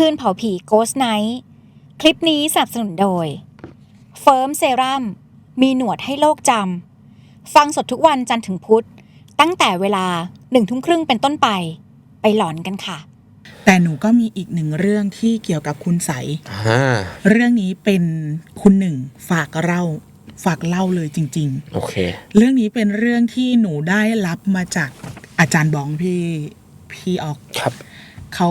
คืนเผาผี Ghost Night คลิปนี้สนับสนุนโดย เฟิร์มเซรั่มมีหนวดให้โลกจำ ฟังสดทุกวันจันทร์ถึงพุธ ตั้งแต่เวลาหนึ่งทุ่มครึ่งเป็นต้นไป ไปหลอนกันค่ะ แต่หนูก็มีอีกหนึ่งเรื่องที่เกี่ยวกับคุณใสยอ่าเรื่องนี้เป็นคุณหนึ่งฝากเล่าฝากเล่าเลยจริง โอเค ๆ เรื่องนี้เป็นเรื่องที่หนูได้รับมาจากอาจารย์บองพี่พี่ออก ครับ เขา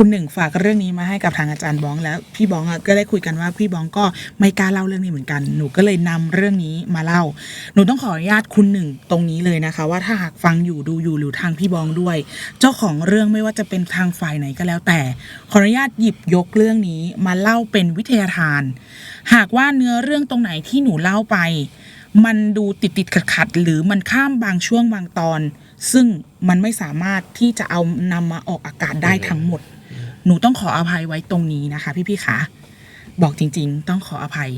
คุณหนึ่งฝากเรื่องนี้มาให้กับทางอาจารย์บ้อง แล้วพี่บ้องก็ได้คุยกันว่าพี่บ้องก็ไม่กล้าเล่าเรื่องนี้เหมือนกันหนูก็เลยนำเรื่องนี้มาเล่า หนูต้องขออนุญาตคุณหนึ่งตรงนี้เลยนะคะ ว่าถ้าหากฟังอยู่ดูอยู่หรือทางพี่บ้องด้วย เจ้าของเรื่องไม่ว่าจะเป็นทางฝ่ายไหนก็แล้วแต่ ขออนุญาตหยิบยกเรื่องนี้มาเล่าเป็นวิทยาทาน หากว่าเนื้อเรื่องตรงไหนที่หนูเล่าไป มันดูติดติดขัดขัดหรือมันข้ามบางช่วงบางตอน ซึ่งมันไม่สามารถที่จะเอานำมาออกอากาศได้ทั้งหมด หนูต้องขออภัยไว้ตรงนี้นะคะ พี่พี่ๆคะบอกจริง ๆ ต้องขออภัย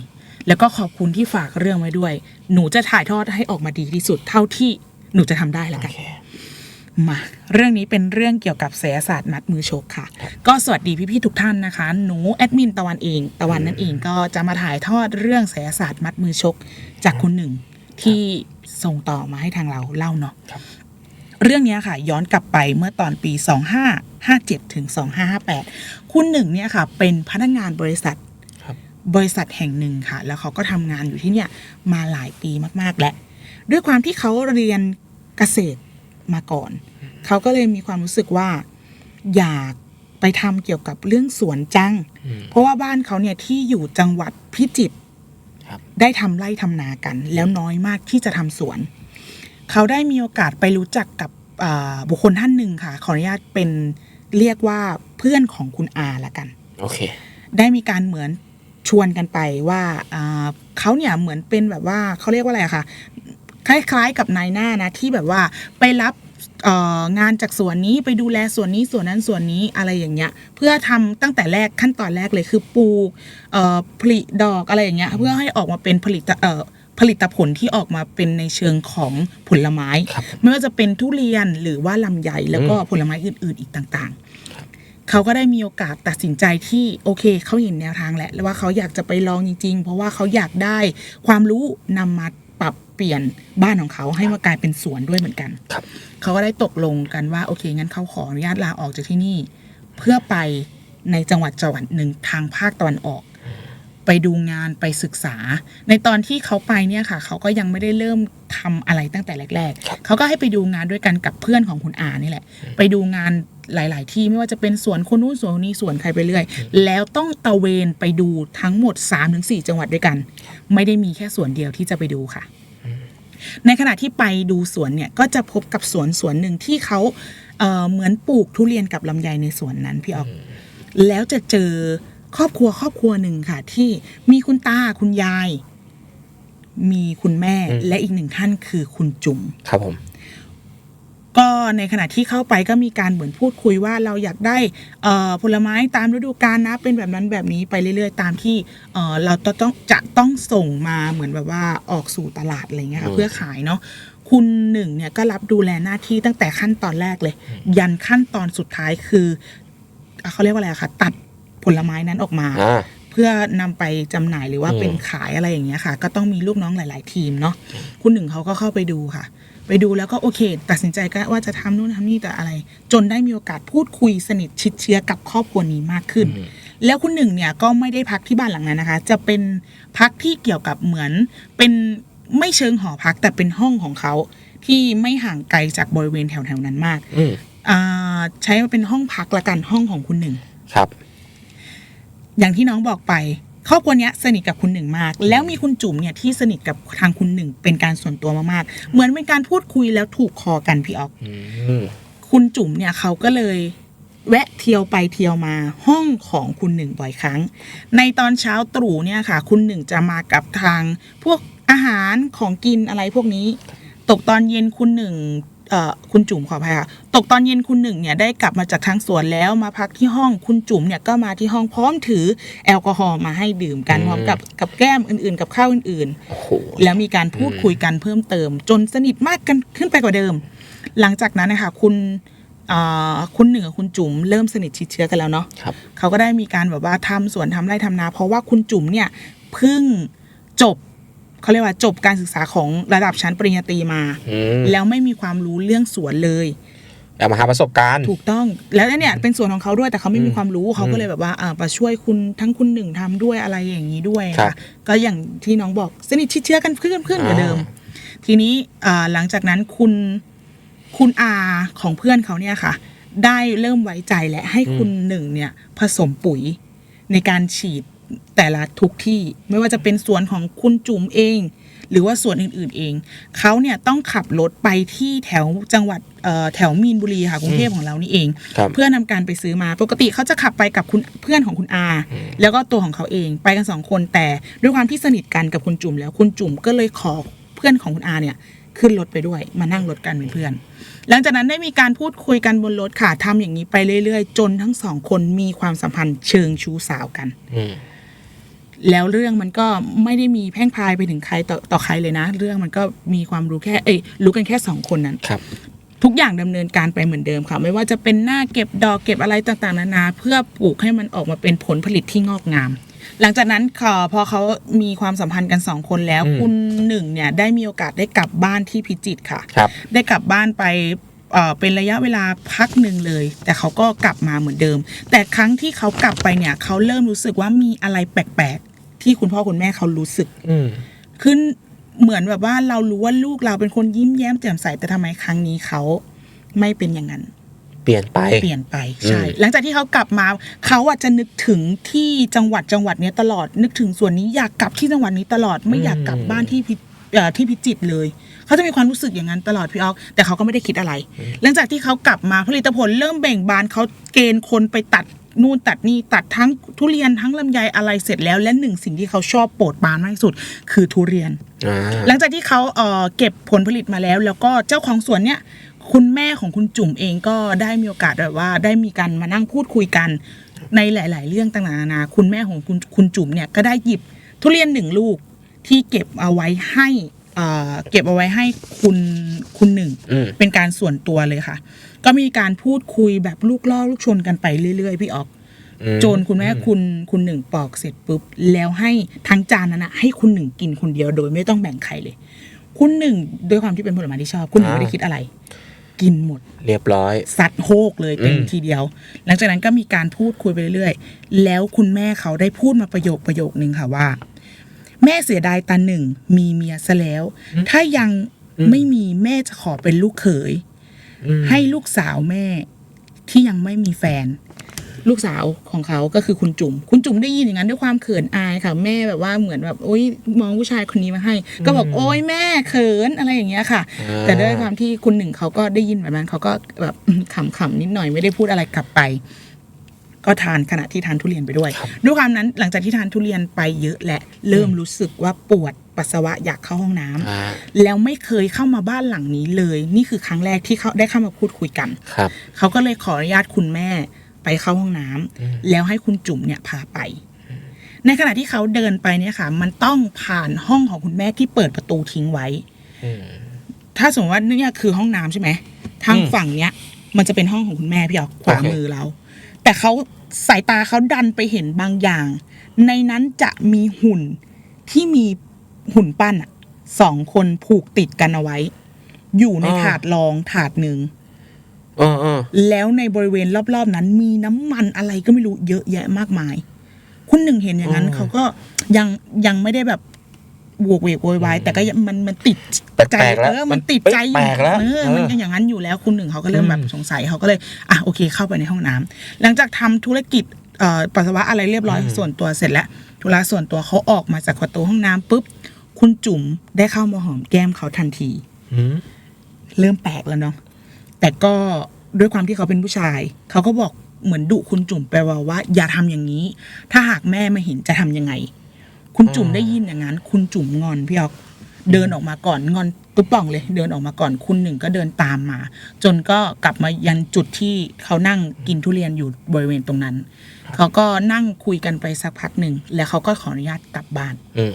แล้วก็ขอบคุณที่ฝากเรื่องไว้ด้วย หนูจะถ่ายทอดให้ออกมาดีที่สุดเท่าที่หนูจะทำได้แล้วกันมาเรื่องนี้เป็นเรื่องเกี่ยวกับเสยศาสตร์มัดมือชกค่ะ ก็สวัสดีพี่ๆทุกท่านนะคะ หนูแอดมินตะวันเองตะวันนั่นเองก็จะมาถ่ายทอดเรื่องเสยศาสตร์มัดมือชก จากคุณหนึ่งที่ส่งต่อมาให้ทางเราเล่าเนาะครับ เรื่องเนี้ยค่ะย้อนกลับไปเมื่อตอนปี 2557 ถึง 2558 คุณหนึ่งเนี่ยค่ะ เป็นพนักงานบริษัทครับบริษัทแห่งหนึ่งค่ะ แล้วเขาก็ทำงานอยู่ที่เนี่ยมาหลายปีมาก ๆ แล้วด้วยความที่เขาเรียนเกษตรมาก่อน เขาก็เลยมีความรู้สึกว่าอยากไปทำเกี่ยวกับเรื่องสวนจังอืมเพราะว่าบ้านเขาเนี่ยที่อยู่จังหวัดพิจิตรครับได้ทำไร่ทำนากัน แล้วน้อยมากที่จะทำสวน เขาได้มีโอกาสไปรู้จักกับอ่าบุคคลท่านหนึ่งค่ะ ขออนุญาตเป็นเรียกว่าเพื่อนของคุณอาละกัน โอเค ได้มีการเหมือนชวนกันไปว่าอ่าเขาเนี่ยเหมือนเป็นแบบว่าเขาเรียกว่าอะไรอะคะคล้ายๆกับนายหน้านะที่แบบว่าไปรับเอ่องานจากส่วนนี้ไปดูแลส่วนนี้ส่วนนั้นส่วนนี้อะไรอย่างเงี้ย เพื่อทำตั้งแต่แรกขั้นตอนแรกเลยคือปลูกเอ่อผลิดอกอะไรอย่างเงี้ยเพื่อให้ออกมาเป็นผลิตเอ่อ ผลิตผลที่ออกมาเป็นในเชิงของผลไม้ครับไม่ว่าจะเป็นทุเรียนหรือว่าลำไยแล้วก็อืมผลไม้อื่น ๆ อีกต่างๆ เขาก็ได้มีโอกาสตัดสินใจที่โอเคเขาเห็นแนวทางแหละแล้วว่าเขาอยากจะไปลองจริง ๆ เพราะว่าเขาอยากได้ความรู้นำมาปรับเปลี่ยนบ้านของเขาให้มากลายเป็นสวนด้วยเหมือนกันครับเขาก็ได้ตกลงกันว่าโอเคงั้นเขาขออนุญาตลาออกจากที่นี่ เพื่อไปในจังหวัดจังหวัดหนึ่งทางภาคตะวันออก ไปดูงานไปศึกษา ในตอนที่เขาไปเนี่ยค่ะ เขาก็ยังไม่ได้เริ่มทำอะไรตั้งแต่แรกครับๆเขาก็ให้ไปดูงานด้วยกันกับเพื่อนของคุณอานี่แหละ ไปดูงานหลาย ๆ ที่ไม่ว่าจะเป็นสวนคนนู้นสวนคนนี้สวนใครไปเรื่อย แล้วต้องตะเวนไปดูทั้งหมด 3-4 จังหวัดด้วยกัน ไม่ได้มีแค่สวนเดียวที่จะไปดูค่ะ ในขณะที่ไปดูสวนเนี่ยก็จะพบกับสวนสวนหนึ่งที่เขาเอ่อเหมือนปลูกทุเรียนกับลำไยในสวนนั้นพี่ออกแล้วจะเจอ ครอบครัวครอบครัวหนึ่งค่ะ ที่มีคุณตาคุณยาย มีคุณแม่อืมและอีกหนึ่งท่านคือคุณจุ๋มครับผม ก็ในขณะที่เข้าไปก็มีการเหมือนพูดคุยว่าเราอยากได้เอ่อผลไม้ตามฤดูกาลนะ เป็นแบบนั้นแบบนี้ไปเรื่อยๆ ตามที่เอ่อเราจะต้องจะต้องส่งมาเหมือนแบบว่าออกสู่ตลาดอะไรเงี้ยค่ะอืมเพื่อขายเนาะคุณหนึ่งเนี่ยก็รับดูแลหน้าที่ตั้งแต่ขั้นตอนแรกเลย ยันขั้นตอนสุดท้ายคืออะเขาเรียกว่าอะไรอะคะตัด ผลไม้นั้นออกมา อ่า เพื่อนำไปจำหน่ายหรือว่าอืมเป็นขายอะไรอย่างเงี้ยค่ะ ก็ต้องมีลูกน้องหลาย ๆ ทีมเนาะคุณหนึ่งเขาก็เข้าไปดูค่ะ ไปดูแล้วก็โอเค ตัดสินใจก็ว่าจะทำนู่นทำนี่แต่อะไร จนได้มีโอกาสพูดคุยสนิทชิดเชื้อกับครอบครัวนี้มากขึ้น อืม แล้วคุณหนึ่งเนี่ยก็ไม่ได้พักที่บ้านหลังนั้นนะคะ จะเป็นพักที่เกี่ยวกับเหมือนเป็นไม่เชิงหอพักแต่เป็นห้องของเขาที่ไม่ห่างไกลจากบริเวณแถวๆนั้นมากอืมอ่าใช้มาเป็นห้องพักละกันห้องของคุณหนึ่ง ครับ อย่างที่น้องบอกไปครอบครัวเนี้ยสนิทกับคุณหนึ่งมาก แล้วมีคุณจุ๋มเนี่ยที่สนิทกับทางคุณหนึ่งเป็นการส่วนตัวมากๆ เหมือนเป็นการพูดคุยแล้วถูกคอกันพี่ออกอืมคุณจุ๋มเนี่ยเขาก็เลยแวะเที่ยวไปเที่ยวมาห้องของคุณหนึ่งบ่อยครั้ง ในตอนเช้าตรู่เนี่ยค่ะ คุณหนึ่งจะมากับทางพวกอาหารของกินอะไรพวกนี้ ตกตอนเย็นคุณหนึ่งเอ่อ คุณจุ๋มขออภัยค่ะตกตอนเย็นคุณหนึ่งเนี่ยได้กลับมาจากทางสวนแล้วมาพักที่ห้องคุณจุ๋มเนี่ยก็มาที่ห้องพร้อมถือแอลกอฮอล์มาให้ดื่มกันอืมพร้อมกับกับแก้มอื่นๆ กับข้าวอื่นๆโอ้โหแล้วมีการพูดคุยกันเพิ่มเติม จนสนิทมากกันขึ้นไปกว่าเดิม หลังจากนั้นนะคะคุณอ่าคุณหนึ่งกับคุณจุ๋มเริ่มสนิทชิดเชื้อกันแล้วเนาะครับเขาก็ได้มีการแบบว่าทำสวนทำไร่ทำนา เพราะว่าคุณจุ๋มเนี่ยเพิ่งจบ เขาเรียกว่าจบการศึกษาของระดับชั้นปริญญาตรีมา อืมแล้วไม่มีความรู้เรื่องสวนเลยแต่มาหาประสบการณ์ ถูกต้องแล้วเนี่ยเป็นส่วนของเขาด้วยแต่เขาไม่มีอืมความรู้เขาก็เลยแบบว่าอ่ามาช่วยคุณทั้งคุณหนึ่งทำด้วยอะไรอย่างนี้ด้วยครัค่ะบก็อย่างที่น้องบอกสนิทชิดเชื้อกันเพื่อนเพื่อนเหมือนเดิม อ่ ทีนี้อ่าหลังจากนั้นคุณคุณอาของเพื่อนเขาเนี่ยค่ะ ได้เริ่มไว้ใจและให้คุณหนึ่งเนี่ยผสมปุ๋ยในการฉีด แต่ละทุกที่ไม่ว่าจะเป็นสวนของคุณจุ๋มเอง หรือว่าส่วนอื่น ๆเอง เขาเนี่ยต้องขับรถไปที่แถวจังหวัดเอ่อแถวมีนบุรีค่ะกรุงเทพของเรานี่เองครับเพื่อนำการไปซื้อมาปกติเขาจะขับไปกับคุณเพื่อนของคุณอา แล้วก็ตัวของเขาเองไปกันสองคนแต่ด้วยความที่สนิทกันกับคุณจุ๋มแล้วคุณจุ๋มก็เลยขอเพื่อนของคุณอาเนี่ยขึ้นรถไปด้วยมานั่งรถกันเป็นเพื่อน หลังจากนั้นได้มีการพูดคุยกันบนรถค่ะทำอย่างนี้ไปเรื่อยๆ จนทั้งสองคนมีความสัมพันธ์เชิงชู้สาวกันอืม แล้วเรื่องมันก็ไม่ได้มีแพร่งพรายไปถึงใครต่อต่อใครเลยนะ เรื่องมันก็มีความรู้แค่เอ้ยรู้กันแค่สองคนนั้นครับทุกอย่างดำเนินการไปเหมือนเดิมค่ะ ไม่ว่าจะเป็นหน้าเก็บดอกเก็บอะไรต่างๆนานา เพื่อปลูกให้มันออกมาเป็นผลผลิตที่งอกงาม หลังจากนั้นค่ะพอเขามีความสัมพันธ์กันสองคนแล้วอืมคุณหนึ่งเนี่ยได้มีโอกาสได้กลับบ้านที่พิจิตรค่ะครับได้กลับบ้านไปเอ่อเป็นระยะเวลาพักหนึ่งเลย แต่เขาก็กลับมาเหมือนเดิม แต่ครั้งที่เขากลับไปเนี่ยเขาเริ่มรู้สึกว่ามีอะไรแปลกๆ ที่คุณพ่อคุณแม่เขารู้สึกอืมขึ้นเหมือนแบบว่าเรารู้ว่าลูกเราเป็นคนยิ้มแย้มแจ่มใสแต่ทำไมครั้งนี้เขาไม่เป็นอย่างนั้น เปลี่ยนไปเปลี่ยนไปใช่อืมหลังจากที่เขากลับมาเขาอาจจะนึกถึงที่จังหวัดจังหวัดเนี้ยตลอดนึกถึงส่วนนี้อยากกลับที่จังหวัดนี้ตลอดไม่อยากกลับบ้านที่พิเอ่อ ที่พิจิตรเลย เขาจะมีความรู้สึกอย่างนั้นตลอดพี่ออก แต่เขาก็ไม่ได้คิดอะไร หลังจากที่เขากลับมาผลิตผลเริ่มเบ่งบานเขาเกณฑ์คนไปตัดนู่นตัดนี่ตัดทั้งทุเรียนทั้งลำไยอะไรเสร็จแล้ว และหนึ่งสิ่งที่เขาชอบโปรดปรานมากที่สุด คือทุเรียนอ่าหลังจากที่เขาเอ่อเก็บผลผลิตมาแล้ว แล้วก็เจ้าของสวนเนี่ยคุณแม่ของคุณจุ๋มเองก็ได้มีโอกาสแบบว่า ได้มีการมานั่งพูดคุยกันในหลาย ๆ เรื่องต่างๆนานาคุณแม่ของคุณคุณจุ๋มเนี่ยก็ได้หยิบทุเรียนหนึ่งลูก ที่เก็บเอาไว้ให้เอ่อเก็บเอาไว้ให้คุณคุณหนึ่งอืมเป็นการส่วนตัวเลยค่ะ ก็มีการพูดคุยแบบลูกล่อลูกชนกันไปเรื่อยๆ พี่ออกอืมจนคุณแม่คุณคุณหนึ่งปอกเสร็จปุ๊บ แล้วให้ทั้งจานนั้นนะให้คุณหนึ่งกินคนเดียวโดยไม่ต้องแบ่งใครเลย คุณหนึ่งด้วยความที่เป็นผลไม้ที่ชอบ คุณหนึ่งอ่าไม่ได้คิดอะไร กินหมด เรียบร้อยซัดโฮกเลยเต็มอืมทีเดียว หลังจากนั้นก็มีการพูดคุยไปเรื่อยๆ แล้วคุณแม่เขาได้พูดมาประโยคประโยคนึงค่ะว่า แม่เสียดายตาหนึ่งมีเมียซะแล้ว ถ้ายังไม่มีแม่จะขอเป็นลูกเขยอืมให้ลูกสาวแม่ที่ยังไม่มีแฟน ลูกสาวของเขาก็คือคุณจุ๋มคุณจุ๋มได้ยินอย่างนั้นด้วยความเขินอายค่ะ แม่แบบว่าเหมือนแบบโอ๊ยมองผู้ชายคนนี้มาให้ ก็บอกโอ๊ยแม่เขินอะไรอย่างเงี้ยค่ะอ่าแต่ด้วยความที่คุณหนึ่งเขาก็ได้ยินแบบนั้นเขาก็แบบขำๆนิดหน่อยไม่ได้พูดอะไรกลับไป ก็ทานขณะที่ทานทุเรียนไปด้วย ด้วยความนั้นหลังจากที่ทานทุเรียนไปเยอะและเริ่มรู้สึกว่าปวดปัสสาวะอยากเข้าห้องน้ำอ่าแล้วไม่เคยเข้ามาบ้านหลังนี้เลย นี่คือครั้งแรกที่เขาได้เข้ามาพูดคุยกันครับเขาก็เลยขออนุญาตคุณแม่ไปเข้าห้องน้ำแล้วให้คุณจุ๋มเนี่ยพาไป ในขณะที่เขาเดินไปเนี่ยค่ะ มันต้องผ่านห้องของคุณแม่ที่เปิดประตูทิ้งไว้อืมถ้าสมมติว่าเนี่ยคือห้องน้ำใช่ไหมทางอืมฝั่งเนี้ยมันจะเป็นห้องของคุณแม่พี่ออกขวาโอเคมือเรา แต่เขาสายตาเขาดันไปเห็นบางอย่าง ในนั้นจะมีหุ่นที่มีหุ่นปั้นอะสองคนผูกติดกันเอาไว้ อยู่ในถาดรองถาดหนึ่งเออเออแล้วในบริเวณรอบๆนั้น มีน้ำมันอะไรก็ไม่รู้เยอะแยะมากมาย คุณหนึ่งเห็นอย่างนั้นอ๋อเขาก็ยังยังไม่ได้แบบ โวกเวกโวยวายแต่ก็ยังมันมันติดแปลกๆใจแล้วเออมัมันนติดใจอยู่แปลกแล้วเออเออมันก็อย่างนั้นอยู่แล้วคุณหนึ่งเขาก็เริ่มแบบอืมสงสัยเขาก็เลยอะโอเคเข้าไปในห้องน้ำหลังจากทำธุรกิจเอ่อปัสสาวะอะไรเรียบร้อยส่วนตัวเสร็จแล้วธุระส่วนตัวเขาออกมาจากประตูห้องน้ำปุ๊บคุณจุ๋มได้เข้ามาหอมแก้มเขาทันทีอืมเริ่มแปลกแล้วเนาะแต่ก็ด้วยความที่เขาเป็นผู้ชาย เขาก็บอกเหมือนดุคุณจุ๋มไปว่าว่า อย่าทำอย่างนี้ ถ้าหากแม่มาเห็นจะทำยังไง คุณจุ๋มได้ยินอย่างนั้น คุณจุ๋มงอนพี่ออกเดินออกมาก่อนงอนตุ๊บป่องเลย เดินออกมาก่อนคุณหนึ่งก็เดินตามมา จนก็กลับมายันจุดที่เขานั่งกินทุเรียนอยู่บริเวณตรงนั้น เขาก็นั่งคุยกันไปสักพักหนึ่งแล้วเขาก็ขออนุญาตกลับบ้านอืม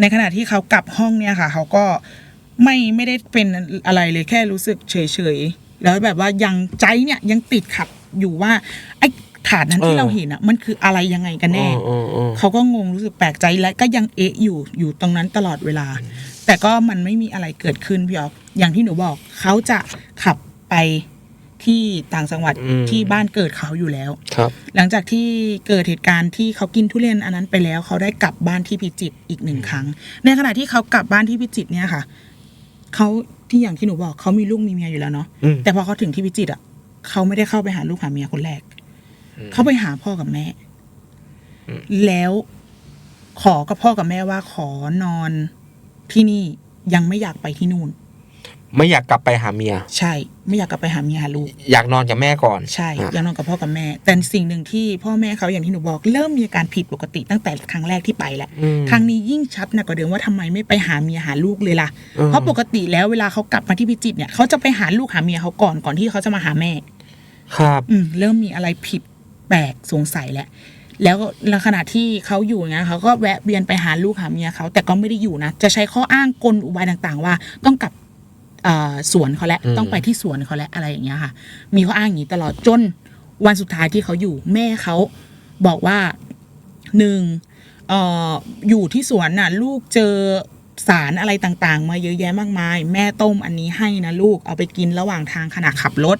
ในขณะที่เขากลับห้องเนี่ยค่ะ เขาก็ไม่ไม่ได้เป็นอะไรเลยแค่รู้สึกเฉยๆแล้วแบบว่ายังใจเนี่ยยังติดขัดอยู่ว่าไอ้ ฐานนั้นที่เออเราเห็นอะมันคืออะไรยังไงกันแน่อืมอืมเขาก็งงรู้สึกแปลกใจและก็ยังเอะอยู่อยู่ตรงนั้นตลอดเวลา แต่ก็มันไม่มีอะไรเกิดขึ้นพี่ออกอย่างที่หนูบอกเขาจะขับไปที่ต่างจังหวัดที่บ้านเกิดเขาอยู่แล้วครับ หลังจากที่เกิดเหตุการณ์ที่เขากินทุเรียนอันนั้นไปแล้วเขาได้กลับบ้านที่พิจิตรอีกหนึ่งครั้ง ในขณะที่เขากลับบ้านที่พิจิตรเนี่ยค่ะเขาที่อย่างที่หนูบอกเขามีลูกมีเมียอยู่แล้วเนาะอืมแต่พอเขาถึงที่พิจิตรอะเขาไม่ได้เข้าไปหาลูกหาเมียคนแรก เขาไปหาพ่อกับแม่ แล้วขอกับพ่อกับแม่ว่าขอนอนที่นี่ยังไม่อยากไปที่นู่น ไม่อยากกลับไปหาเมีย ใช่ ไม่อยากกลับไปหาเมียหาลูก อยากนอนกับแม่ก่อน ใช่อะอยากนอนกับพ่อกับแม่ แต่สิ่งหนึ่งที่พ่อแม่เขาอย่างที่หนูบอกเริ่มมีอาการผิดปกติตั้งแต่ครั้งแรกที่ไปแหละอืมครั้งนี้ยิ่งชัดหนักกว่าเดิมว่าทำไมไม่ไปหาเมียหาลูกเลยล่ะอืมเพราะปกติแล้วเวลาเขากลับมาที่พิจิตรเนี่ยเขาจะไปหาลูกหาเมียเขาก่อนก่อนที่เขาจะมาหาแม่ ครับ อืมเริ่มมีอะไรผิดแปลกสงสัยแล้วแล้วในขณะที่เขาอยู่อย่างเงี้ยเขาก็แวะเวียนไปหาลูกหาเมียเขาแต่ก็ไม่ได้อยู่นะจะใช้ข้ออ้างกลอุบายต่างๆ ว่าต้องกลับเอ่อสวนเขาแล้วอืมต้องไปที่สวนเขาแล้วอะไรอย่างเงี้ยค่ะ มีข้ออ้างอย่างนี้ตลอดจนวันสุดท้ายที่เขาอยู่แม่เขาบอกว่าหนึ่งเอ่ออยู่ที่สวนน่ะ ลูกเจอสารอะไรต่างๆ มาเยอะแยะมากมาย แม่ต้มอันนี้ให้นะลูกเอาไปกินระหว่างทางขณะขับรถ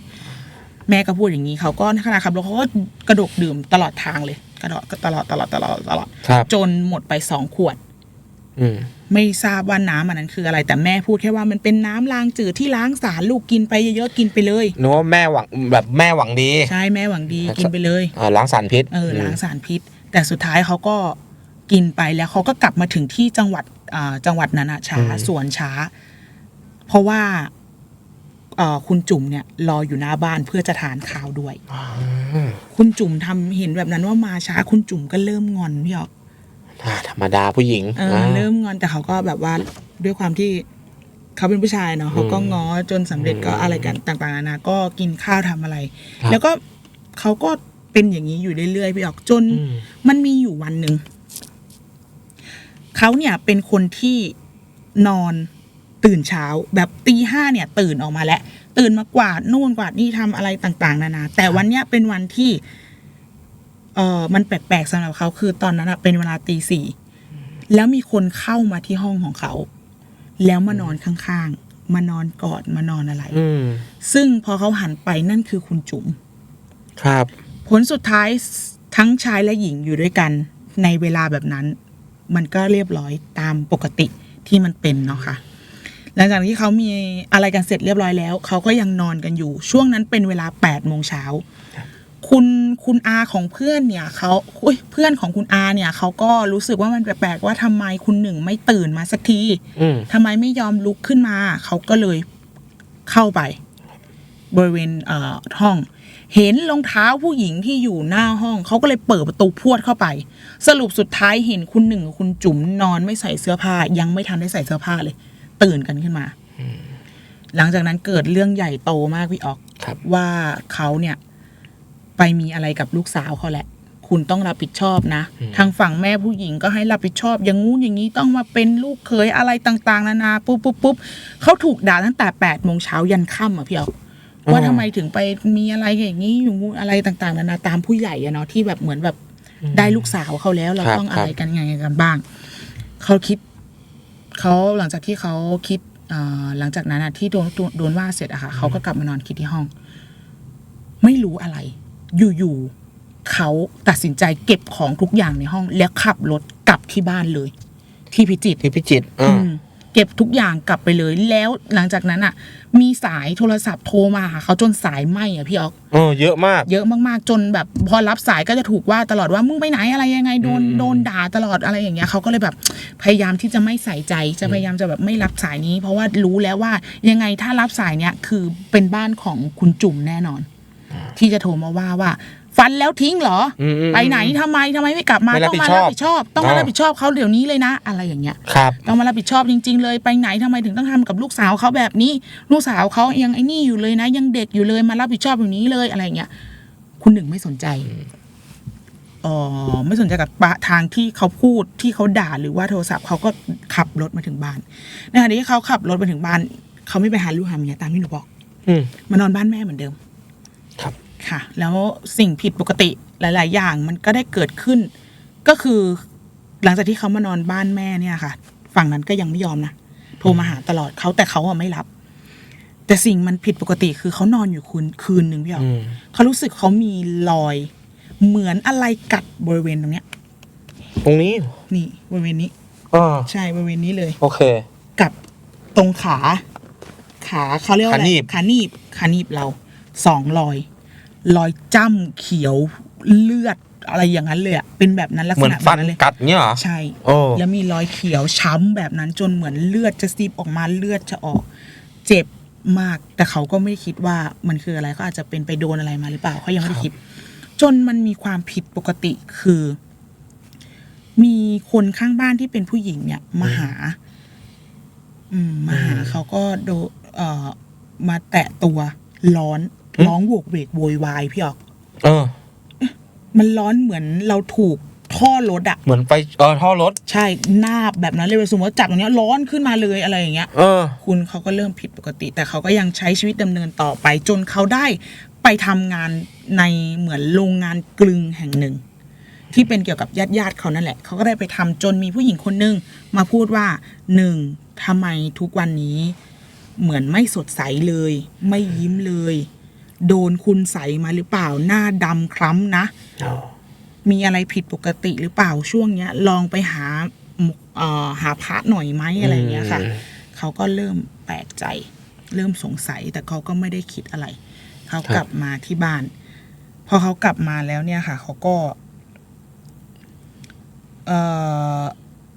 แม่ก็พูดอย่างนี้เขาก็ขณะขับรถเขาก็กระดกดื่มตลอดทางเลยกระดกตลอดตลอดตลอดตลอดครับ จนหมดไปสองขวดอืมไม่ทราบว่าน้ำอันนั้นคืออะไร แต่แม่พูดแค่ว่ามันเป็นน้ำล้างจืดที่ล้างสารลูกกินไปเยอะๆกินไปเลย นึกว่าแม่หวังแบบแม่หวังดีใช่แม่หวังดีกินไปเลย อ่าล้างสารพิษเออล้างสารพิษ แต่สุดท้ายเขาก็กินไปแล้วเขาก็กลับมาถึงที่จังหวัดอ่าจังหวัดนั้นอะช้าสวนช้า เพราะว่าเอ่อ คุณจุ๋มเนี่ยรออยู่หน้าบ้านเพื่อจะทานข้าวด้วยอืมคุณจุ๋มทำเห็นแบบนั้นว่ามาช้าคุณจุ๋มก็เริ่มงอนพี่ออกอ่าธรรมดาผู้หญิงเออเริ่มงอนแต่เขาก็แบบว่าด้วยความที่เขาเป็นผู้ชายเนาะเขาก็ง้อจนสำเร็จก็อะไรกันต่างๆนานาก็กินข้าวทำอะไรครับแล้วก็เขาก็เป็นอย่างนี้อยู่เรื่อยๆพี่ออกจนอืมมันมีอยู่วันหนึ่งเขาเนี่ยเป็นคนที่นอน ตื่นเช้าแบบตีห้าเนี่ยตื่นออกมาแล้วตื่นมากวาดนู่นกวาดนี่ทำอะไรต่าง ๆ นานา แต่วันเนี้ยเป็นวันที่ เออมันแปลกๆสำหรับเขาคือตอนนั้นอะเป็นเวลาตีสี่แล้วมีคนเข้ามาที่ห้องของเขา แล้วมานอนข้างๆ มานอนกอดมานอนอะไรอืมซึ่งพอเขาหันไปนั่นคือคุณจุ๋มครับ ผลสุดท้ายทั้งชายและหญิงอยู่ด้วยกัน ในเวลาแบบนั้น มันก็เรียบร้อยตามปกติที่มันเป็นเนาะค่ะ หลังจากที่เขามีอะไรกันเสร็จเรียบร้อยแล้ว เขาก็ยังนอนกันอยู่ ช่วงนั้นเป็นเวลา8ปดโมงเช้าคุณคุณอาของเพื่อนเนี่ยเขาอุ๊ยเพื่อนของคุณอาเนี่ยเขาก็รู้สึกว่ามันแปลกๆว่าทำไมคุณหนึ่งไม่ตื่นมาสักทีอืมทำไมไม่ยอมลุกขึ้นมา เขาก็เลยเข้าไป บริเวณเอ่อห้อง เห็นรองเท้าผู้หญิงที่อยู่หน้าห้อง เขาก็เลยเปิดประตูพรวดเข้าไป สรุปสุดท้ายเห็นคุณหนึ่งกับคุณจุ๋มนอนไม่ใส่เสื้อผ้า ยังไม่ทันได้ใส่เสื้อผ้าเลย ตื่นกันขึ้นมา หลังจากนั้นเกิดเรื่องใหญ่โตมากพี่ออกครับว่าเขาเนี่ย ไปมีอะไรกับลูกสาวเขาแหละ คุณต้องรับผิดชอบนะ ทางฝั่งแม่ผู้หญิงก็ให้รับผิดชอบ อย่างงู้นอย่างนี้ต้องมาเป็นลูกเขยอะไรต่าง ๆ นานาปุ๊บปุ๊บปุ๊บเขาถูกด่าตั้งแต่แปดโมงเช้ายันค่ำอะพี่ออกว่าทำไมถึงไปมีอะไรอย่างนี้อยู่งูอะไรต่าง ๆ นานาตามผู้ใหญ่อะเนาะที่แบบเหมือนแบบได้ลูกสาวเขาแล้ว เราครับต้องอะไรครับกันยังไงกันบ้าง เขาคิด เขาหลังจากที่เขาคิดเอ่อหลังจากนั้นอะที่โดนโดนว่าเสร็จอะค่ะเขาก็กลับมานอนคิดที่ห้อง ไม่รู้อะไร อยู่ๆเขาตัดสินใจเก็บของทุกอย่างในห้อง แล้วขับรถกลับที่บ้านเลย ที่พิจิตรที่พิจิตรอ่าอืม เก็บทุกอย่างกลับไปเลย แล้วหลังจากนั้นอะ มีสายโทรศัพท์โทรมาหาเขาจนสายไหมอะพี่ออกเออเยอะมาก เยอะมากๆจนแบบ พอรับสายก็จะถูกว่าตลอดว่ามึงไปไหนอะไรยังไงโดนอืมโดนด่าตลอดอะไรอย่างเงี้ยเขาก็เลยแบบพยายามที่จะไม่ใส่ใจจะพยายามจะแบบไม่รับสายนี้ เพราะว่ารู้แล้วว่ายังไงถ้ารับสายเนี้ยคือเป็นบ้านของคุณจุ๋มแน่นอน ที่จะโทรมาว่าว่า ฟันแล้วทิ้งเหรออมอืมไปไหนทำไมทำไมไม่กลับมาไม่รับต้องมาผิดชอบรับผิดชอบ ต้องมาอ่ารับผิดชอบเขาเดี๋ยวนี้เลยนะ อะไรอย่างเงี้ยครับต้องมารับผิดชอบจริง ๆ เลยไปไหนทำไมถึงต้องทำกับลูกสาวเขาแบบนี้ ลูกสาวเขายังไอ้นี่อยู่เลยนะ ยังเด็กอยู่เลยมารับผิดชอบอย่างนี้เลยอะไรอย่างเงี้ยคุณหนึ่งไม่สนใจอ๋อไม่สนใจกับปะทางที่เขาพูดที่เขาด่าหรือว่าโทรศัพท์เขาก็ขับรถมาถึงบ้านในขณะที่เขาขับรถมาถึงบ้านเขาไม่ไปหาลูกหาเมียตามที่หนูบอกอืมมานอนบ้านแม่เหมือนเดิม ครับค่ะ แล้วสิ่งผิดปกติหลาย ๆ อย่างมันก็ได้เกิดขึ้น ก็คือหลังจากที่เขามานอนบ้านแม่เนี่ยค่ะ ฝั่งนั้นก็ยังไม่ยอมนะโทรมาหาตลอดเขาแต่เขาอะไม่รับ แต่สิ่งมันผิดปกติคือเขานอนอยู่คืนคืนหนึ่งพี่อ๋ออืมเขารู้สึกเขามีรอย เหมือนอะไรกัดบริเวณตรงเนี้ย ตรงนี้นี่บริเวณนี้ อ่าใช่บริเวณนี้เลย โอเค กับตรงขา ขาเขาเรียกว่าอะไรขาหนีบ ขาหนีบขาหนีบเราสองรอย รอยจ้ำเขียวเลือดอะไรอย่างนั้นเลยอะเป็นแบบนั้นลักเหษมือนณะแบฟับนนั้นเลยกัดเนี่ยเหรอ ใช่ โอ้ แล้วมีรอยเขียวช้ำแบบนั้นจนเหมือนเลือดจะซีบออกมาเลือดจะออก เจ็บมาก แต่เขาก็ไม่ได้คิดว่ามันคืออะไรเขาอาจจะเป็นไปโดนอะไรมาหรือเปล่าเขายังไม่ได้คิด จนมันมีความผิดปกติคือ มีคนข้างบ้านที่เป็นผู้หญิงเนี่ยมาหา อืมมาหาอืมเขาก็โดเอ่อมาแตะตัวร้อนอืม ร้องโวกเวกโวยวายพี่ออก เออ มันร้อนเหมือนเราถูกท่อรถอะเหมือนไฟเออท่อรถ ใช่หน้าบแบบนั้นเลยสมมติว่าจับตรงเนี้ยร้อนขึ้นมาเลยอะไรอย่างเงี้ย เออ คุณเขาก็เริ่มผิดปกติ แต่เขาก็ยังใช้ชีวิตดำเนินต่อไป จนเขาได้ไปทำงานในเหมือนโรงงานกลึงแห่งหนึ่ง ที่เป็นเกี่ยวกับญาติญาติๆเขานั่นแหละ เขาก็ได้ไปทำจนมีผู้หญิงคนหนึงมาพูดว่าหนึ่งทำไมทุกวันนี้ เหมือนไม่สดใสเลย ไม่ยิ้มเลย โดนคุณใสมาหรือเปล่าหน้าดำคล้ำนะ มีอะไรผิดปกติหรือเปล่าช่วงเนี้ย ลองไปหาหมเอ่อหาพระหน่อยไหมอะไรอย่างเงี้ยค่ะอืมเขาก็เริ่มแปลกใจ เริ่มสงสัยแต่เขาก็ไม่ได้คิดอะไร เขาครับกลับมาที่บ้าน พอเขากลับมาแล้วเนี่ยค่ะ เขาก็เอ่อ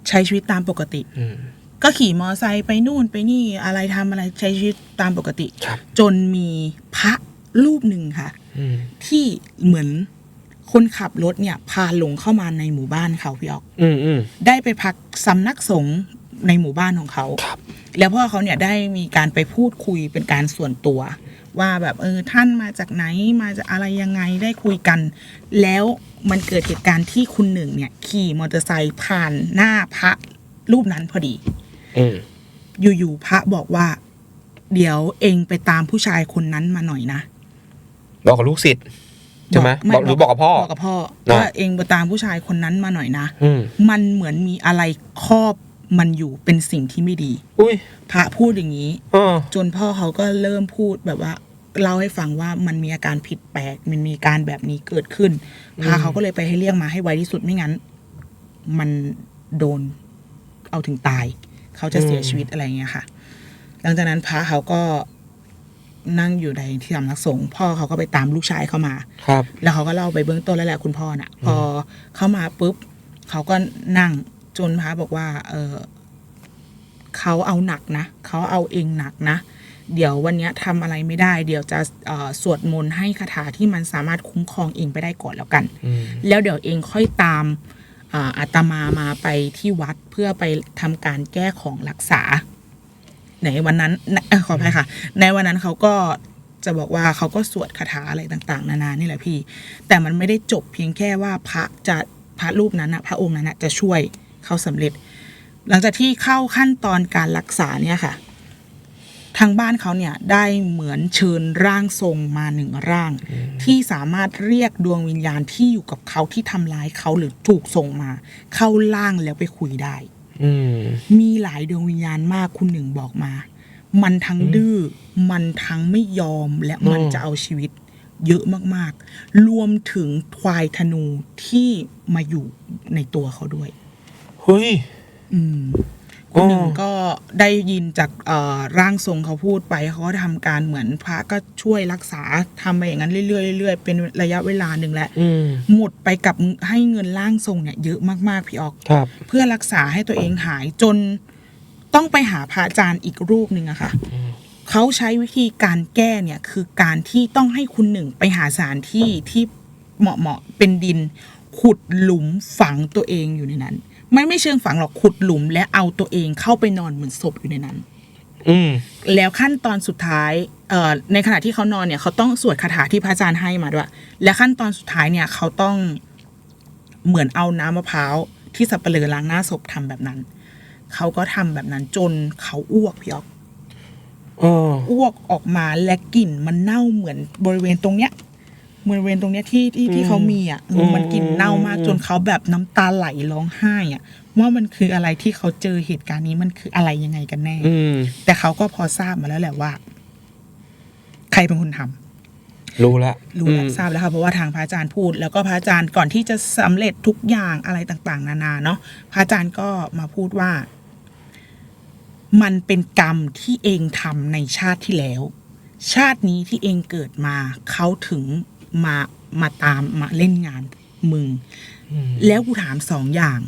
ใช้ชีวิตตามปกติอืมก็ขี่มอไซค์ไปนู่นไปนี่อะไรทำอะไรใช้ชีวิตตามปกติครับจนมีพระ รูปหนึ่งค่ะอืมที่เหมือนคนขับรถเนี่ย พาหลงเข้ามาในหมู่บ้านเขาพี่ออกอืมอืมได้ไปพักสำนักสงฆ์ในหมู่บ้านของเขาครับแล้วพ่อเขาเนี่ยได้มีการไปพูดคุยเป็นการส่วนตัว ว่าแบบเออท่านมาจากไหนมาจากอะไรยังไงได้คุยกัน แล้วมันเกิดเหตุการณ์ที่คุณหนึ่งเนี่ย ขี่มอเตอร์ไซค์ผ่านหน้าพระรูปนั้นพอดีอืมอยู่ๆพระบอกว่า เดี๋ยวเองไปตามผู้ชายคนนั้นมาหน่อยนะ บอกกับลูกศิษย์ใช่ไหมบอกหรือบอกกับพ่อบอกกับพ่อนะว่าเองไปตามผู้ชายคนนั้นมาหน่อยนะอืมมันเหมือนมีอะไรครอบมันอยู่เป็นสิ่งที่ไม่ดี อุ้ยพระพูดอย่างนี้เออจนพ่อเขาก็เริ่มพูดแบบว่าเล่าให้ฟังว่ามันมีอาการผิดแปลก มันมีการแบบนี้เกิดขึ้นพาเขาก็เลยไปให้เรียกมาให้ไวที่สุดไม่งั้น มันโดนเอาถึงตาย เขาจะเสียอืมชีวิตอะไรอย่างเงี้ยค่ะ หลังจากนั้นพระเขาก็ นั่งอยู่ในที่สำนักสงฆ์พ่อเขาก็ไปตามลูกชายเข้ามา ครับ แล้วเขาก็เล่าไปเบื้องต้นแล้วแหละคุณพ่อน่ะ พอเข้ามาปุ๊บเขาก็นั่งจนพระบอกว่า เออเขาเอาหนักนะเขาเอาเองหนักนะ เดี๋ยววันเนี้ยทำอะไรไม่ได้ เดี๋ยวจะเอ่อสวดมนต์ให้คาถาที่มันสามารถคุ้มครองเองไปได้ก่อนแล้วกัน อืม แล้วเดี๋ยวเองค่อยตามอ่าอาตมามาไปที่วัดเพื่อไปทำการแก้ของรักษา ในวันนั้นอขออภัยค่ะ ในวันนั้นเขาก็จะบอกว่าเขาก็สวดคาถาอะไรต่างๆ นานานี่แหละพี่ แต่มันไม่ได้จบเพียงแค่ว่าพระจะพระรูปนั้นนะพระองค์นั้นนะจะช่วยเขาสำเร็จ หลังจากที่เข้าขั้นตอนการรักษาเนี่ยค่ะ ทางบ้านเขาเนี่ยได้เหมือนเชิญร่างทรงมาหนึ่งร่าง ที่สามารถเรียกดวงวิญญาณที่อยู่กับเขาที่ทำร้ายเขาหรือถูกส่งมา เข้าร่างแล้วไปคุยได้ มมีหลายดวงวิญญาณมากคุณหนึ่งบอกมา มันทั้งดื้อ มันทั้งไม่ยอมและมันอืมจะเอาชีวิต เยอะมากๆ รวมถึงควายธนูที่มาอยู่ในตัวเขาด้วย เฮ้ย อืม คุณหนึ่งอ๋อก็ได้ยินจากเอ่อร่างทรงเขาพูดไปเขาก็ทำการเหมือนพระก็ช่วยรักษาทำไปอย่างนั้นเรื่อยๆเรื่อยๆเป็นระยะเวลาหนึ่งแหละอืมหมดไปกับให้เงินร่างทรงเนี่ยเยอะมากๆพี่ออกครับเพื่อรักษาให้ตัวเองหายจนต้องไปหาพระอาจารย์อีกรูปหนึ่งอะค่ะเขาใช้วิธีการแก้เนี่ยคือการที่ต้องให้คุณหนึ่งไปหาสถานที่ที่เหมาะเหมาะๆเป็นดิน ขุดหลุมฝังตัวเองอยู่ในนั้น ไม่ไม่เชิงฝังหรอกขุดหลุม และเอาตัวเองเข้าไปนอนเหมือนศพอยู่ในนั้น อืมแล้วขั้นตอนสุดท้ายเอ่อในขณะที่เขานอนเนี่ยเขาต้องสวดคาถาที่พระอาจารย์ให้มาด้วย และขั้นตอนสุดท้ายเนี่ยเขาต้องเหมือนเอาน้ำมะพร้าวที่สับเปลือล้างหน้าศพทำแบบนั้น เขาก็ทำแบบนั้นจนเขาอ้วกพี่อ๊อก เอออ้วกออกมาและกลิ่นมันเน่าเหมือนบริเวณตรงเนี้ย บริเวณตรงเนี้ยที่ที่ที่เขามีอะเออมันกลิ่นเน่ามากจนเขาแบบน้ำตาไหลร้องไห้อะ ว่ามันคืออะไรที่เขาเจอเหตุการณ์นี้มันคืออะไรยังไงกันแน่ อืม แต่เขาก็พอทราบมาแล้วแหละว่า ใครเป็นคนทำ รู้ละรู้แล้วทราบแล้วค่ะเพราะว่าทางพระอาจารย์พูด แล้วก็พระอาจารย์ก่อนที่จะสำเร็จทุกอย่างอะไรต่าง ๆ นานาเนาะพระอาจารย์ก็มาพูดว่า มันเป็นกรรมที่เองทำในชาติที่แล้ว ชาตินี้ที่เองเกิดมาเขาถึง มามาตามมาเล่นงานมึงอืมแล้วกูถามสองอย่าง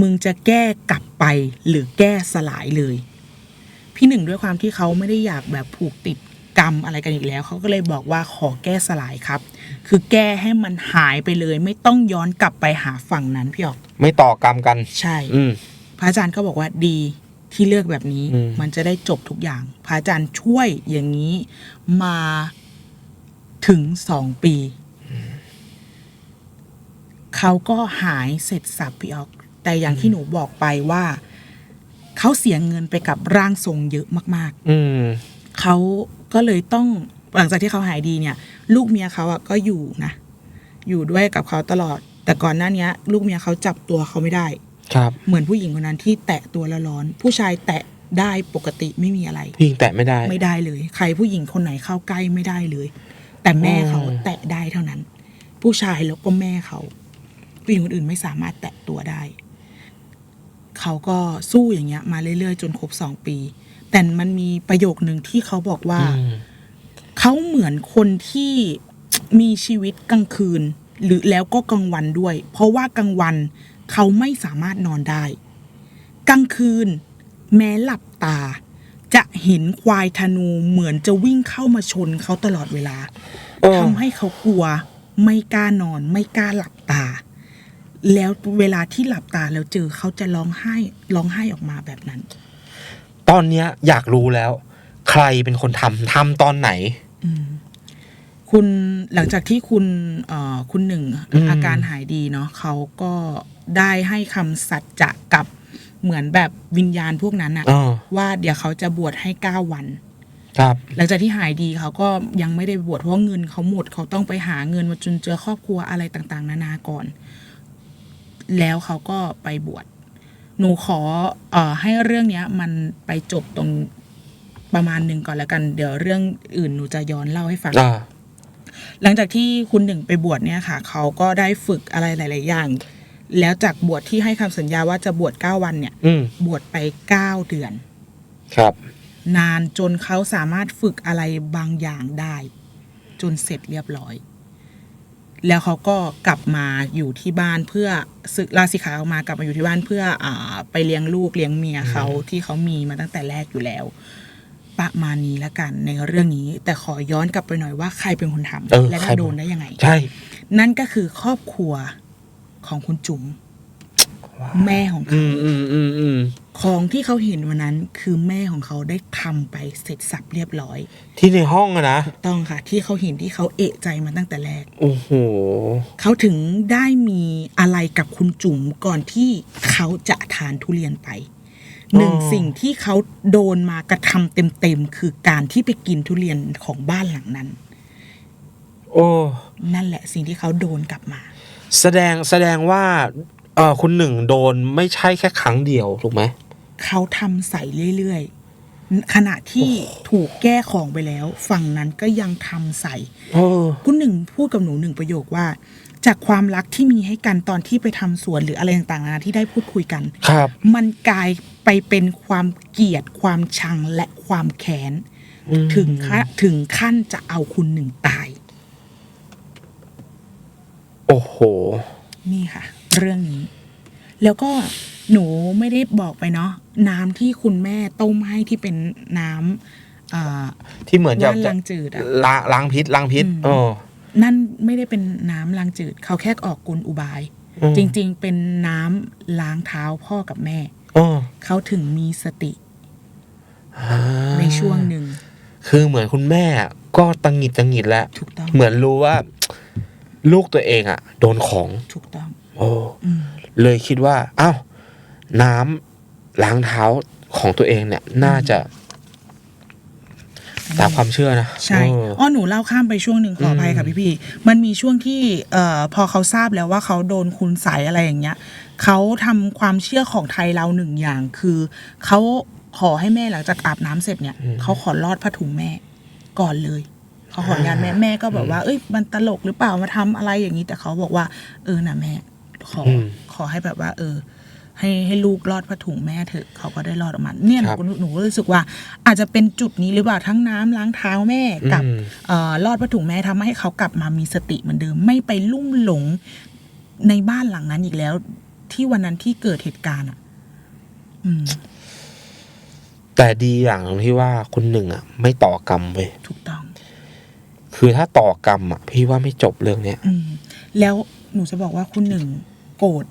มึงจะแก้กลับไปหรือแก้สลายเลย พี่หนึ่งด้วยความที่เขาไม่ได้อยากแบบผูกติดกรรมอะไรกันอีกแล้ว เขาก็เลยบอกว่าขอแก้สลายครับ คือแก้ให้มันหายไปเลย ไม่ต้องย้อนกลับไปหาฝั่งนั้นพี่ออกไม่ต่อกรรมกันใช่ อืมพระอาจารย์ก็บอกว่าดีที่เลือกแบบนี้อืมมันจะได้จบทุกอย่าง พระอาจารย์ช่วยอย่างนี้มา ถึงสองปี เขาก็หายเสร็จสับพี่ออก แต่อย่างที่หนูบอกไปว่า เขาเสียเงินไปกับร่างทรงเยอะมาก อืม ๆ เขาก็เลยต้องหลังจากที่เขาหายดีเนี่ย ลูกเมียเขาอะก็อยู่นะ อยู่ด้วยกับเขาตลอด แต่ก่อนหน้าเนี้ย ลูกเมียเขาจับตัวเขาไม่ได้ ครับเหมือนผู้หญิงคนนั้นที่แตะตัวแล้วร้อน ผู้ชายแตะได้ปกติไม่มีอะไร ผู้หญิงแตะไม่ได้ ไม่ได้เลย ใครผู้หญิงคนไหนเข้าใกล้ไม่ได้เลย แต่แม่เขาอืมแตะได้เท่านั้น ผู้ชายแล้วก็แม่เขาผู้หญิงคนอื่นไม่สามารถแตะตัวได้ เขาก็สู้อย่างเงี้ย มาเรื่อยๆ จนครบสองปี แต่มันมีประโยคหนึ่งที่เขาบอกว่าอืมเขาเหมือนคนที่มีชีวิตกลางคืน หรือแล้วก็กลางวันด้วย เพราะว่ากลางวันเขาไม่สามารถนอนได้ กลางคืน แม้หลับตา จะเห็นควายธนูเหมือนจะวิ่งเข้ามาชนเขาตลอดเวลาเออทำให้เขากลัวไม่กล้านอน ไม่กล้าหลับตา แล้วเวลาที่หลับตาแล้วเจอเขาจะร้องไห้ร้องไห้ออกมาแบบนั้น ตอนเนี้ยอยากรู้แล้ว ใครเป็นคนทำทำตอนไหนอืมคุณหลังจากที่คุณเอ่อคุณหนึ่งอืมอาการหายดีเนาะเขาก็ได้ให้คำสัจจะกับ เหมือนแบบวิญญาณพวกนั้นอะเออว่าเดี๋ยวเขาจะบวชให้เก้าวัน ครับหลังจากที่หายดีเขาก็ยังไม่ได้บวชเพราะว่าเงินเขาหมดเขาต้องไปหาเงินมาจุนเจือครอบครัวอะไรต่างๆ นานาก่อน แล้วเขาก็ไปบวชหนูขอเอ่อให้เรื่องเนี้ย มันไปจบตรงประมาณหนึ่งก่อนแล้วกัน เดี๋ยวเรื่องอื่นหนูจะย้อนเล่าให้ฟัง อ่าหลังจากที่คุณหนึ่งไปบวชเนี่ยค่ะ เขาก็ได้ฝึกอะไรหลาย ๆ อย่าง แล้วจากบวชที่ให้คำสัญญาว่าจะบวชเก้าวันเนี่ย อืมบวชไปเก้าเดือน ครับ นานจนเขาสามารถฝึกอะไรบางอย่างได้ จนเสร็จเรียบร้อย แล้วเขาก็กลับมาอยู่ที่บ้านเพื่อศึกลาสิกขาออกมากลับมาอยู่ที่บ้านเพื่ออ่าไปเลี้ยงลูกเลี้ยงเมียเขาที่เขามีมาตั้งแต่แรกอยู่แล้ว ประมาณนี้ละกันในเรื่องนี้ แต่ขอย้อนกลับไปหน่อยว่าใครเป็นคนทำเออและใครเป็น โดนได้ยังไง ใช่ นั่นก็คือครอบครัว ของคุณจุ๋มแม่ของอืเขามอืมอืมอืมของที่เขาเห็นวันนั้นคือแม่ของเขาได้ทำไปเสร็จสับเรียบร้อย ที่ในห้องอะนะต้องค่ะ ที่เขาเห็นที่เขาเอะใจมาตั้งแต่แรก โอ้โหเขาถึงได้มีอะไรกับคุณจุ๋มก่อนที่เขาจะทานทุเรียนไปหนึ่งอ๋อสิ่งที่เขาโดนมากระทำเต็มๆคือการที่ไปกินทุเรียนของบ้านหลังนั้น โอ้นั่นั่นแหละสิ่งที่เขาโดนกลับมา แสดงแสดงว่าเออคุณหนึ่งโดนไม่ใช่แค่ครั้งเดียวถูกไหมเขาทำใส่เรื่อยๆขณะที่ถูกแก้ของไปแล้ว ฝั่งนั้นก็ยังทำใส่เออคุณหนึ่งพูดกับหนูหนึ่งประโยคว่า จากความรักที่มีให้กันตอนที่ไปทำสวนหรืออะไรต่างๆนานาที่ได้พูดคุยกัน ครับ มันกลายไปเป็นความเกลียดความชังและความแค้นอืมถึงขั้นถึงขั้นจะเอาคุณหนึ่งตาย โอ้โห นี่ค่ะ เรื่องนี้ แล้วก็หนูไม่ได้บอกไปเนาะน้ำที่คุณแม่ต้มให้ที่เป็นน้ำเอ่อที่เหมือนจะว่านล้างจืดอะ ล้างล้างพิษล้างพิษอืม เออนั่นไม่ได้เป็นน้ำล้างจืด เขาแค่ออกกลอุบาย อืมจริงๆ เป็นน้ำล้างเท้าพ่อกับแม่ เออเขาถึงมีสติอ่าในช่วงหนึ่งคือเหมือนคุณแม่ก็ตังหงิดตังหงิดแล้ว ถูกต้อง เหมือนรู้ว่า ลูกตัวเองอะโดนของถูกต้อง โอ้อืมเลยคิดว่า อ้าวน้ำล้างเท้าของตัวเองเนี่ย น่าจะตามความเชื่อนะ ใช่เอออ๋อหนูเล่าข้ามไปช่วงหนึ่งขออภัยอืมค่ะพี่พี่ๆมันมีช่วงที่เอ่อพอเขาทราบแล้วว่าเขาโดนคุณใสยอะไรอย่างเงี้ยเขาทำความเชื่อของไทยเราหนึ่งอย่าง คือเขาขอให้แม่หลังจากอาบน้ำเสร็จเนี่ยเขาขอลอดผ้าถุงแม่ ก่อนเลย เขาขออนุญาตแม่แม่ก็แบบว่า เอ้ยมันตลกหรือเปล่ามาทำอะไรอย่างนี้แต่เขาบอกว่า เออนะแม่ขออมขอให้แบบว่า เออ ให้ให้ลูกรอดผ้าถุงแม่เถอะเขาก็ได้รอดออกมาเนี่ยหนูครับก็หนูก็รู้สึกว่า อาจจะเป็นจุดนี้หรือเปล่าทั้งน้ำล้างเท้าแม่กับอืมเอ่อรอดผ้าถุงแม่ทำให้เขากลับมามีสติเหมือนเดิมไม่ไปลุ่มหลงในบ้านหลังนั้นอีกแล้ว ที่วันนั้นที่เกิดเหตุการณ์อะอืมแต่ดีอย่างหนึ่งที่ว่าคุณหนึ่งอะ ไม่ต่อกรรมเว้ยถูกต้อง คือถ้าต่อกรรมอะพี่ว่าไม่จบเรื่องเนี้ยอืมแล้วหนูจะบอกว่าคุณหนึ่งโกรธ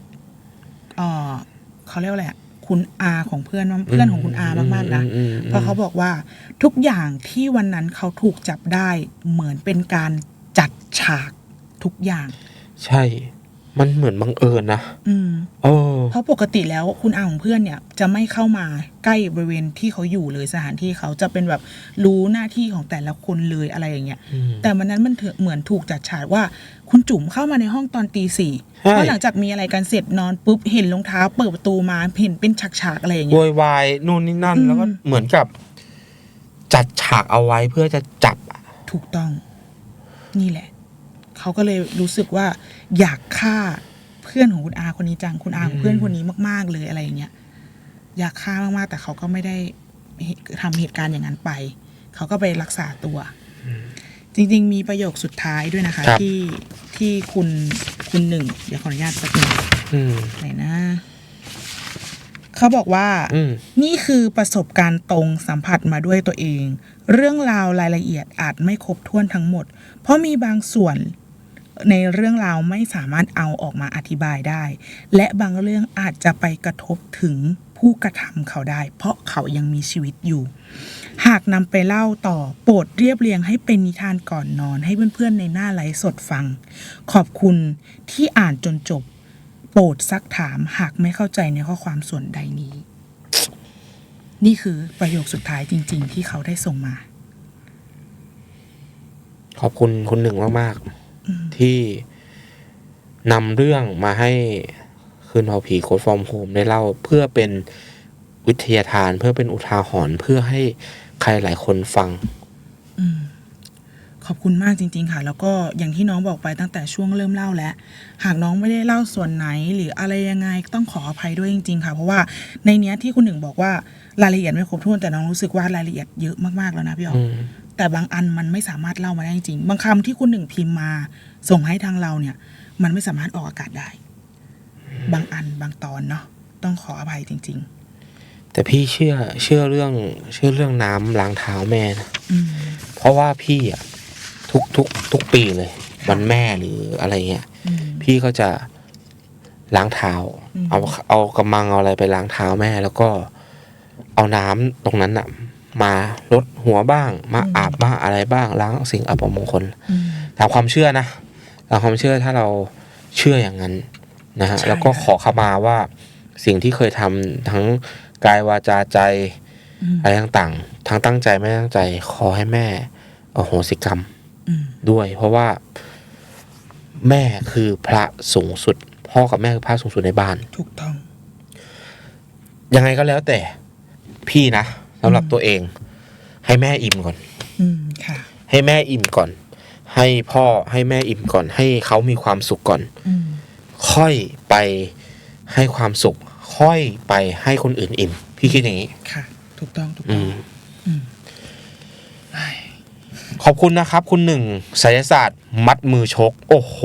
เอ่อเขาเรียกว่าอะไรอะคุณอาของเพื่อนเพื่อนของคุณอามากๆนะอืมอืมอืมเพราะเขาบอกว่าทุกอย่างที่วันนั้นเขาถูกจับได้เหมือนเป็นการจัดฉากทุกอย่าง ใช่ มันเหมือนบังเอิญนะอืมโอ้เพราะปกติแล้วคุณอาของเพื่อนเนี่ย จะไม่เข้ามาใกล้บริเวณที่เขาอยู่เลยสถานที่เขาจะเป็นแบบรู้หน้าที่ของแต่ละคนเลยอะไรอย่างเงี้ย อืม แต่วันนั้นมันเถอะเหมือนถูกจัดฉากว่า คุณจุ๋มเข้ามาในห้องตอนตีสี่ใช่ เพราะหลังจากมีอะไรกันเสร็จนอนปุ๊บเห็นรองเท้าเปิดประตูมาเห็นเป็นฉากๆอะไรอย่างโวเงี้ย ยวายนู่นนี่นั่น อืม แล้วก็เหมือนกับ จัดฉากเอาไว้เพื่อจะจับอะถูกต้อง นี่แหละ เขาก็เลยรู้สึกว่าอยากฆ่าเพื่อนของคุณอาคนนี้จังคุณอาของเพื่อนคนนี้มาก ๆ เลยอะไรอย่างเงี้ยอยากฆ่ามากๆ แต่เขาก็ไม่ได้ทำเหตุการณ์อย่างนั้นไป เขาก็ไปรักษาตัว จริง ๆ มีประโยคสุดท้ายด้วยนะคะครับที่ที่คุณคุณหนึ่งเดี๋ยวขออนุญาตสักหนึ่งอืมไหนนะ เขาบอกว่าอืมนี่คือประสบการณ์ตรงสัมผัสมาด้วยตัวเอง เรื่องราวรายละเอียดอาจไม่ครบถ้วนทั้งหมด เพราะมีบางส่วน ในเรื่องราวไม่สามารถเอาออกมาอธิบายได้ และบางเรื่องอาจจะไปกระทบถึงผู้กระทำเขาได้ เพราะเขายังมีชีวิตอยู่ หากนำไปเล่าต่อโปรดเรียบเรียงให้เป็นนิทานก่อนนอนให้เพื่อนๆในหน้าไลฟ์สดฟัง ขอบคุณที่อ่านจนจบ โปรดซักถามหากไม่เข้าใจในข้อความส่วนใดนี้ นี่คือประโยคสุดท้ายจริง ๆ ที่เขาได้ส่งมา ขอบคุณคุณหนึ่งมากๆ ที่นำเรื่องมาให้คืนเผาผีโคดฟอร์มโฮมได้เล่าเพื่อเป็นวิทยาทานเพื่อเป็นอุทาหรณ์เพื่อให้ใครหลายคนฟังอืมขอบคุณมากจริง ๆ ค่ะ แล้วก็อย่างที่น้องบอกไปตั้งแต่ช่วงเริ่มเล่าแล้ว หากน้องไม่ได้เล่าส่วนไหนหรืออะไรยังไงต้องขออภัยด้วยจริง ๆ ค่ะ เพราะว่าในเนี้ยที่คุณหนึ่งบอกว่ารายละเอียดไม่ครบถ้วนแต่น้องรู้สึกว่ารายละเอียดเยอะมากๆแล้วนะพี่อ๋ออืฟม แต่บางอันมันไม่สามารถเล่ามาได้จริง บางคำที่คุณหนึ่งพิมพ์มา ส่งให้ทางเราเนี่ย มันไม่สามารถออกอากาศได้ บางอันบางตอนเนาะต้องขออภัยจริงแต่พี่เชื่อเชื่อเรื่องเชื่อเรื่องน้ำล้างเท้าแม่นะๆอืมเพราะว่าพี่อะทุกทุกทุกปีเลย วันแม่หรืออะไรเงี้ยอืมพี่ก็จะล้างเท้าอืมเอาเอากระมังเอาอะไรไปล้างเท้าแม่ แล้วก็เอาน้ำตรงนั้นอะ มาลดหัวบ้าง มาอาบบ้างอะไรบ้างล้างสิ่งอัปมงคลอืมตามความเชื่อนะตามความเชื่อถ้าเราเชื่ออย่างนั้นนะฮะใช่แล้วก็ขอขมาว่าสิ่งที่เคยทำทั้งกายวาจาใจอืมอะไรต่างๆ ทั้งตั้งใจไม่ตั้งใจ ขอให้แม่อโหสิกรรมอืมด้วย เพราะว่า แม่คือพระสูงสุด พ่อกับแม่คือพระสูงสุดในบ้าน ถูกต้อง ยังไงก็แล้วแต่พี่นะ สำหรับอืมตัวเอง ให้แม่อิ่มก่อนอืมค่ะให้แม่อิ่มก่อน ให้พ่อให้แม่อิ่มก่อน ให้เขามีความสุขก่อนอืมค่อยไปให้ความสุข ค่อยไปให้คนอื่นอิ่ม พี่คิดอย่างนี้ ค่ะ ถูกต้องถูกอืต้องมอืมขอบคุณนะครับ คุณหนึ่งศิลศาสตร์ มัดมือชก โอ้โห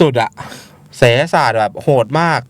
สุดๆอะศิลศาสตร์แบบโหดมาก